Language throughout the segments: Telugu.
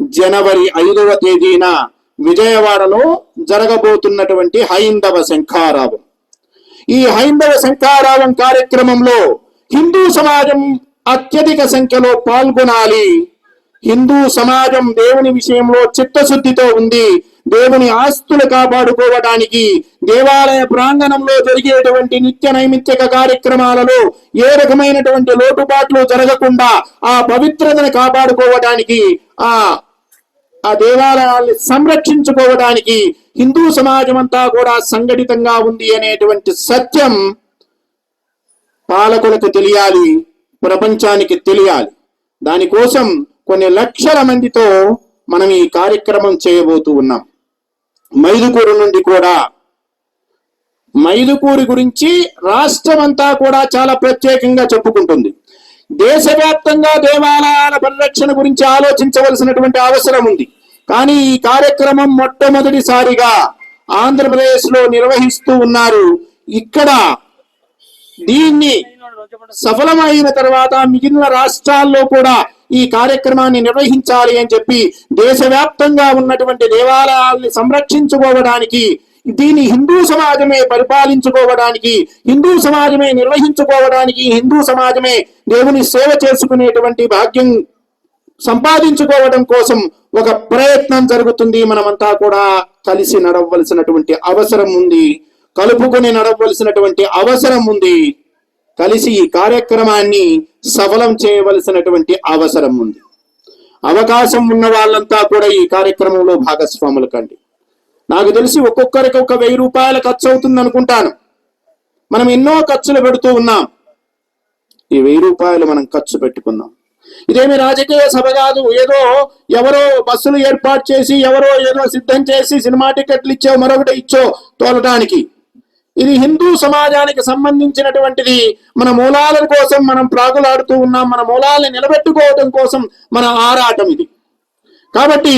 జనవరి ఐదవ తేదీన విజయవాడలో జరగబోతున్నటువంటి హైందవ శంఖారావం. ఈ హైందవ శంఖారావం కార్యక్రమంలో హిందూ సమాజం అత్యధిక సంఖ్యలో పాల్గొనాలి. హిందూ సమాజం దేవుని విషయంలో చిత్తశుద్ధితో ఉంది. దేవుని ఆస్తులు కాపాడుకోవడానికి దేవాలయ ప్రాంగణంలో జరిగేటువంటి నిత్య నైమిత్తిక కార్యక్రమాలలో ఏ రకమైనటువంటి లోటుపాట్లు జరగకుండా ఆ పవిత్రతను కాపాడుకోవడానికి ఆ ఆ దేవాలయాల్ని సంరక్షించుకోవడానికి హిందూ సమాజం అంతా కూడా సంఘటితంగా ఉంది అనేటువంటి సత్యం పాలకులకు తెలియాలి ప్రపంచానికి తెలియాలి. దానికోసం కొన్ని లక్షల మందితో మనం ఈ కార్యక్రమం చేయబోతూ ఉన్నాం. మైదుకూరు నుండి కూడా. మైదుకూరు గురించి రాష్ట్రం అంతా కూడా చాలా ప్రత్యేకంగా చెప్పుకుంటుంది. దేశవ్యాప్తంగా దేవాలయాల పరిరక్షణ గురించి ఆలోచించవలసినటువంటి అవసరం ఉంది. కానీ ఈ కార్యక్రమం మొట్టమొదటిసారిగా ఆంధ్రప్రదేశ్లో నిర్వహిస్తూ ఉన్నారు. ఇక్కడ దీన్ని సఫలమైన తర్వాత మిగిలిన రాష్ట్రాల్లో కూడా ఈ కార్యక్రమాన్ని నిర్వహించాలి అని చెప్పి దేశవ్యాప్తంగా ఉన్నటువంటి దేవాలయాల్ని సంరక్షించుకోవడానికి దీన్ని హిందూ సమాజమే పరిపాలించుకోవడానికి హిందూ సమాజమే నిర్వహించుకోవడానికి హిందూ సమాజమే దేవుని సేవ చేసుకునేటువంటి భాగ్యం సంపాదించుకోవడం కోసం ఒక ప్రయత్నం జరుగుతుంది. మనమంతా కూడా కలిసి నడవలసినటువంటి అవసరం ఉంది. కలుపుకొని నడవలసినటువంటి అవసరం ఉంది. కలిసి ఈ కార్యక్రమాన్ని సఫలం చేయవలసినటువంటి అవసరం ఉంది. అవకాశం ఉన్న వాళ్ళంతా కూడా ఈ కార్యక్రమంలో భాగస్వాములు కండి. నాకు తెలిసి ఒక్కొక్కరికి ఒక వెయ్యి రూపాయల ఖర్చు అవుతుంది అనుకుంటాను. మనం ఎన్నో ఖర్చులు పెడుతూ ఉన్నాం. ఈ వెయ్యి రూపాయలు మనం ఖర్చు పెట్టుకుందాం ఇదేమి రాజకీయ సభ కాదు. ఏదో ఎవరో బస్సులు ఏర్పాటు చేసి ఎవరో ఏదో సిద్ధం చేసి సినిమా టికెట్లు ఇచ్చో మరొకటి ఇచ్చో తోలటానికి. ఇది హిందూ సమాజానికి సంబంధించినటువంటిది. మన మూలాల కోసం మనం ప్రాగులాడుతూ ఉన్నాం. మన మూలాలను నిలబెట్టుకోవడం కోసం మన ఆరాటం ఇది. కాబట్టి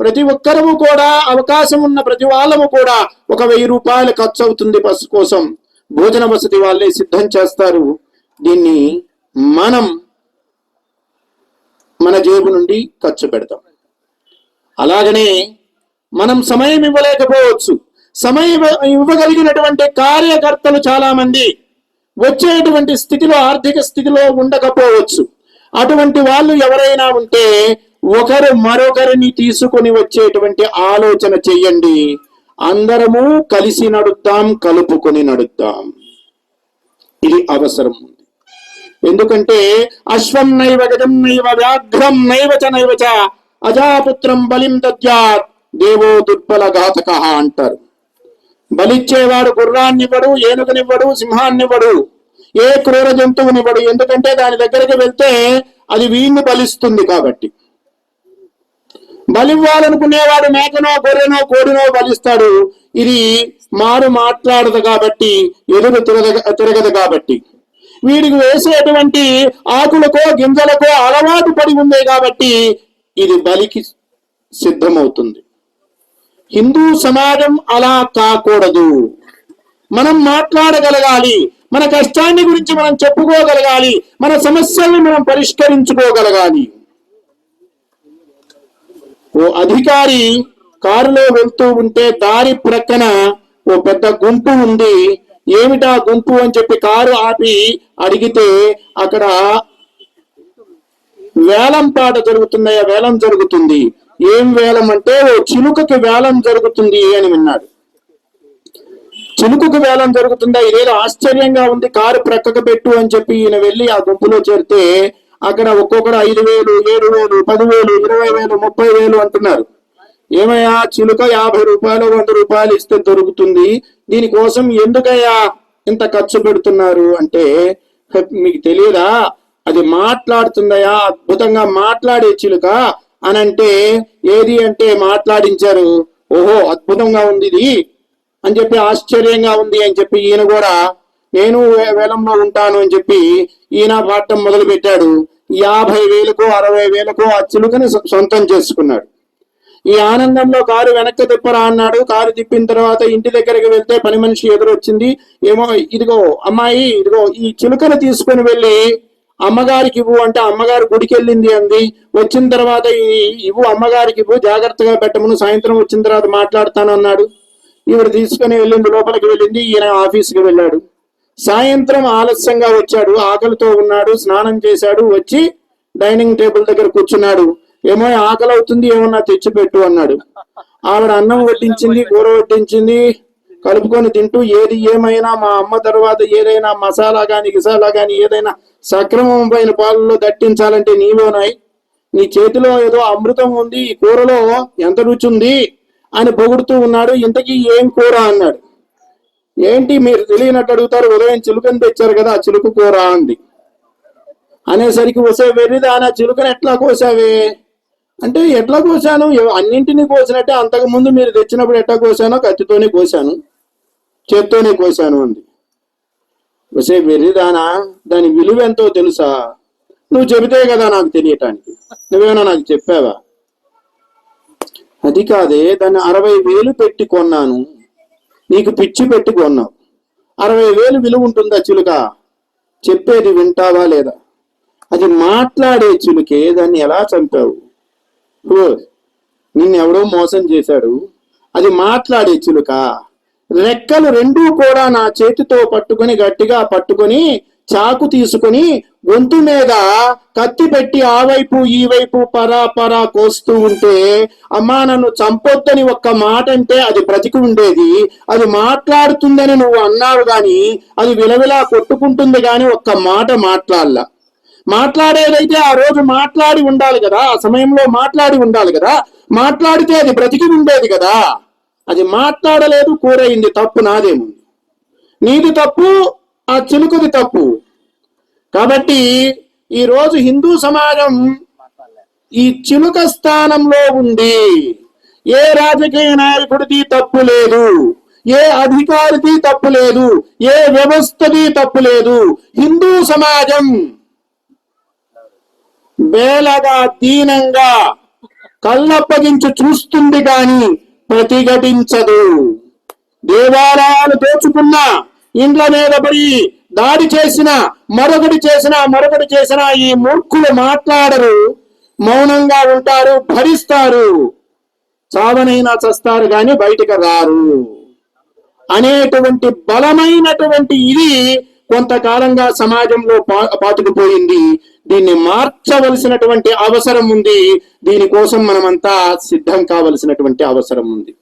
ప్రతి ఒక్కరము కూడా అవకాశం ఉన్న ప్రతి వాళ్ళము కూడా ఒక వెయ్యి రూపాయలు ఖర్చు అవుతుంది బస్సు కోసం. భోజన వసతి వాళ్ళే సిద్ధం చేస్తారు. దీన్ని మనం జేబు నుండి ఖర్చు పెడతాం. అలాగనే మనం సమయం ఇవ్వలేకపోవచ్చు. సమయం ఇవ్వగలిగినటువంటి కార్యకర్తలు చాలా మంది వచ్చేటువంటి స్థితిలో ఆర్థిక స్థితిలో ఉండకపోవచ్చు. అటువంటి వాళ్ళు ఎవరైనా ఉంటే ఒకరు మరొకరిని తీసుకొని వచ్చేటువంటి ఆలోచన చెయ్యండి. అందరము కలిసి నడుద్దాం కలుపుకొని నడుద్దాం. ఇది అవసరం ఎందుకంటే అశ్వం నైవ గజం నైవ వ్యాఘ్రం నైవ చ నైవ చ అజాపుత్రం బలిం దద్యాత్ దేవో దుర్బల ఘాతక అంటారు. బలిచ్చేవాడు గుర్రాన్నివ్వడు ఏనుగునివ్వడు సింహాన్నివ్వడు ఏ క్రూర జంతువునివ్వడు. ఎందుకంటే దాని దగ్గరికి వెళ్తే అది వీణ్ణి బలిస్తుంది కాబట్టి. బలివ్వాలనుకునేవాడు మేకనో గొర్రెనో కోడినో బలిస్తాడు. ఇది మారు మాట్లాడదు కాబట్టి ఎదురు తిరగ తిరగదు కాబట్టి. వీడికి వేసేటువంటి ఆకులకో గింజలకో అలవాటు పడి ఉంది కాబట్టి ఇది బలికి సిద్ధమవుతుంది. హిందూ సమాజం అలా కాకూడదు. మనం మాట్లాడగలగాలి మన కష్టాన్ని గురించి మనం చెప్పుకోగలగాలి మన సమస్యల్ని మనం పరిష్కరించుకోగలగాలి. ఓ అధికారి కారులో వెళ్తూ ఉంటే దారి ప్రక్కన ఓ పెద్ద గుంపు ఉంది. ఏమిటా గుంపు అని చెప్పి కారు ఆపి అడిగితే అక్కడ వేలం పాట జరుగుతున్నాయా వేలం జరుగుతుంది. ఏం వేలం అంటే ఓ చిలుకకి వేలం జరుగుతుంది అని విన్నాడు. చిలుకకు వేలం జరుగుతుందా? ఇదేదో ఆశ్చర్యంగా ఉంది కారు ప్రక్కకు పెట్టు అని చెప్పి ఈయన వెళ్ళి ఆ గుంపులో చేరితే అక్కడ ఒక్కొక్కరు ఐదు వేలు ఏడు వేలు పదివేలు ఇరవై వేలు ముప్పై వేలు అంటున్నారు. ఏమయ్యా చిలుక యాభై రూపాయలు వంద రూపాయలు ఇస్తే దొరుకుతుంది దీనికోసం ఎందుకయ్యా ఇంత ఖర్చు పెడుతున్నారు అంటే మీకు తెలియదా? అది మాట్లాడుతుందయా అద్భుతంగా మాట్లాడే చిలుక అని అంటే ఏది అంటే మాట్లాడించారు? ఓహో అద్భుతంగా ఉంది ఇది. అని చెప్పి ఆశ్చర్యంగా ఉంది అని చెప్పి ఈయన కూడా నేను వేలంలో ఉంటాను అని చెప్పి ఈయన పాడటం మొదలు పెట్టాడు యాభై వేలకు అరవై వేలకు ఆ చిలుకని సొంతం చేసుకున్నాడు. ఈ ఆనందంలో కారు వెనక్కి తిప్పరా అన్నాడు. కారు తిప్పిన తర్వాత ఇంటి దగ్గరికి వెళ్తే పని మనిషి ఎదురొచ్చింది. ఏమో ఇదిగో అమ్మాయి ఇదిగో ఈ చిలుకను తీసుకొని వెళ్ళి అమ్మగారికి ఇవ్వు అంటే అమ్మగారు గుడికి వెళ్ళింది అంది. వచ్చిన తర్వాత ఇవ్వు అమ్మగారికి ఇవ్వు జాగ్రత్తగా పెట్టమను సాయంత్రం వచ్చిన తర్వాత మాట్లాడతాను అన్నాడు. ఈవిడ తీసుకుని వెళ్ళింది లోపలికి వెళ్ళింది ఈయన ఆఫీస్కి వెళ్ళాడు. సాయంత్రం ఆలస్యంగా వచ్చాడు ఆకలితో ఉన్నాడు స్నానం చేశాడు వచ్చి డైనింగ్ టేబుల్ దగ్గర కూర్చున్నాడు. ఏమో ఆకలి అవుతుంది ఏమన్నా తెచ్చిపెట్టు అన్నాడు. ఆవిడ అన్నం వడ్డించింది కూర వడ్డించింది కలుపుకొని తింటూ ఏది ఏమైనా మా అమ్మ తర్వాత ఏదైనా మసాలా కానీ గిసాలా కానీ ఏదైనా సక్రమం పైన పాలలో దట్టించాలంటే నీవేనాయి? నీ చేతిలో ఏదో అమృతం ఉంది ఈ కూరలో ఎంత రుచి ఉంది అని పొగుడుతూ ఉన్నాడు. ఇంతకీ ఏం కూర అన్నాడు. ఏంటి మీరు తెలియనట్టు అడుగుతారు ఉదయం చిలుకని తెచ్చారు కదా ఆ చిలుక కూర అంది. అనేసరికి వసే వెర్రిదానా చిలుకని ఎట్లా కోసావే? అంటే ఎట్లా కోసాను? అన్నింటినీ కోసినట్టే అంతకుముందు మీరు తెచ్చినప్పుడు ఎట్లా కోసానో కత్తితోనే కోసాను. చేత్తోనే కోసాను అంది. వసే వెర్రిదానా దాని విలువ ఎంతో తెలుసా? నువ్వు చెబితే కదా నాకు తెలియటానికి. నువ్వేమైనా నాకు చెప్పావా? అది కాదే దాన్ని అరవై వేలు పెట్టి కొన్నాను. నీకు పిచ్చి పెట్టి కొన్నావు. అరవై వేలు విలువ ఉంటుందా చిలుక? చెప్పేది వింటావా లేదా? అది మాట్లాడే చిలుకే దాన్ని ఎలా చంపావు? నిన్నెవడో మోసం చేశాడు. అది మాట్లాడే చిలుక. రెక్కలు రెండూ కూడా నా చేతితో పట్టుకొని గట్టిగా పట్టుకొని చాకు తీసుకొని గొంతు మీద కత్తి పెట్టి ఆ వైపు ఈ వైపు పరా పరా కోస్తూ ఉంటే అమ్మా నన్ను చంపొద్దని ఒక్క మాట అంటే అది బ్రతికి ఉండేది. అది మాట్లాడుతుందని నువ్వు అన్నావు గాని అది విలవిలా కొట్టుకుంటుంది గాని ఒక్క మాట మాట్లాడలా. మాట్లాడేదైతే ఆ రోజు మాట్లాడి ఉండాలి కదా ఆ సమయంలో మాట్లాడి ఉండాలి కదా మాట్లాడితే అది బ్రతికి ఉండేది కదా. అది మాట్లాడలేదు కూరయింది తప్పు నాదేముంది. నీది తప్పు ఆ చిలుకది తప్పు. కాబట్టి ఈ రోజు హిందూ సమాజం ఈ చిలుక స్థానంలో ఉంది. ఏ రాజకీయ నాయకుడిది తప్పు లేదు ఏ అధికారిది తప్పు లేదు ఏ వ్యవస్థది తప్పు లేదు. హిందూ సమాజం మేలగా దీనంగా కళ్ళప్పగించి చూస్తుంది గాని ప్రతిఘటించదు. దేవాలయాలు దోచుకున్న ఇండ్ల మీద పడి దాడి చేసిన మరొకటి చేసిన మరొకటి చేసిన ఈ మూర్ఖులు మాట్లాడరు మౌనంగా ఉంటారు భరిస్తారు. చావనైనా చస్తారు గాని బయటకు రారు. అనేటువంటి బలమైనటువంటి ఇది కొంతకాలంగా సమాజంలో పా- పాతుకుపోయింది. దీన్ని మార్చవలసినటువంటి అవసరం ఉంది. దీనికోసం మనమంతా సిద్ధం కావలసినటువంటి అవసరం ఉంది.